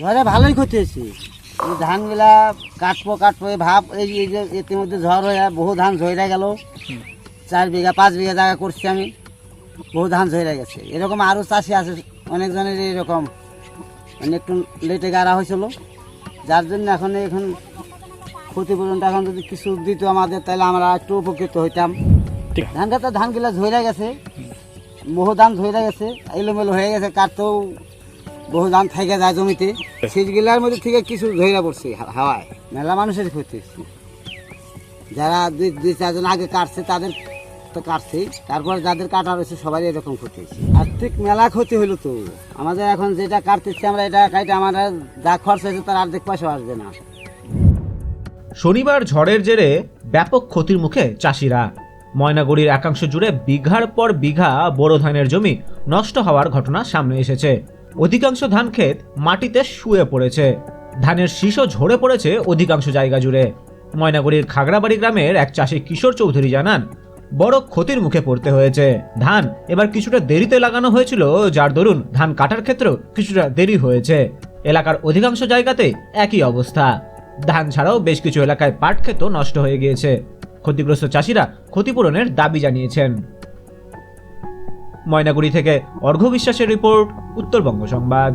ঝড়ে ভালোই ক্ষতি হয়েছে। এই ধানগুলা কাটবো কাটবো এই ভাব এই যে ইতিমধ্যে ঝড় হয়ে বহু ধান ঝরে গেল। চার বিঘা পাঁচ বিঘা জায়গা করছি আমি। বহু ধান ঝরে গেছে। এরকম আরও চাষি আছে অনেকজনের এরকম। মানে একটু লেটে গাড়া হয়েছিল। যার জন্য এখন এখন ক্ষতিপূরণটা এখন যদি কিছু দিত আমাদের তাহলে আমরা একটু উপকৃত হইতাম। ঠিক। ধান কাটা ধানগুলা ঝরে গেছে। বহু ধান ঝরে গেছে এলোমেলো হয়ে গেছে কাটতেও বহু ধান থেকে যায় জমিতে শীতগুলার মধ্যে থেকে কিছু ঝরে পড়ছে হাওয়ায়। মেলা মানুষের ক্ষতি। যারা দুই দুই চারজন আগে কাটছে তাদের তো কাটছেই। তারপর যাদের কাটা রয়েছে সবারই এরকম ক্ষতি হয়েছে। আর্থিক মেলা ক্ষতি হইল তো। আমাদের এখন যেটা কাটতেছি আমরা এটা কাটে আমাদের যা খরচ হয়েছে তার অর্ধেক পয়সা আসবে না। শনিবার ঝড়ের জেরে ব্যাপক ক্ষতির মুখে চাষিরা। ময়নাগুড়ির একাংশ জুড়ে বিঘার পর বিঘা বোরো ধানের জমি নষ্ট হওয়ার ঘটনা সামনে এসেছে। অধিকাংশ ধান ক্ষেত মাটিতে শুয়ে পড়েছে। ধানের শীষও ঝরে পড়েছে অধিকাংশ জায়গা জুড়ে। ময়নাগুড়ির খাগড়াবাড়ি গ্রামের এক চাষি কিশোর চৌধুরী জানান, বড় ক্ষতির মুখে পড়তে হয়েছে। ধান এবার কিছুটা দেরিতে লাগানো হয়েছিল, যার দরুন ধান কাটার ক্ষেত্রেও কিছুটা দেরি হয়েছে। এলাকার অধিকাংশ জায়গাতে একই অবস্থা। ধান ছাড়াও বেশ কিছু এলাকায় পাট ক্ষেতও নষ্ট হয়ে গিয়েছে। ক্ষতিগ্রস্ত চাষিরা ক্ষতিপূরণের দাবি জানিয়েছেন। ময়নাগুড়ি থেকে অর্ঘ্য বিশ্বাসের রিপোর্ট উত্তরবঙ্গ সংবাদ।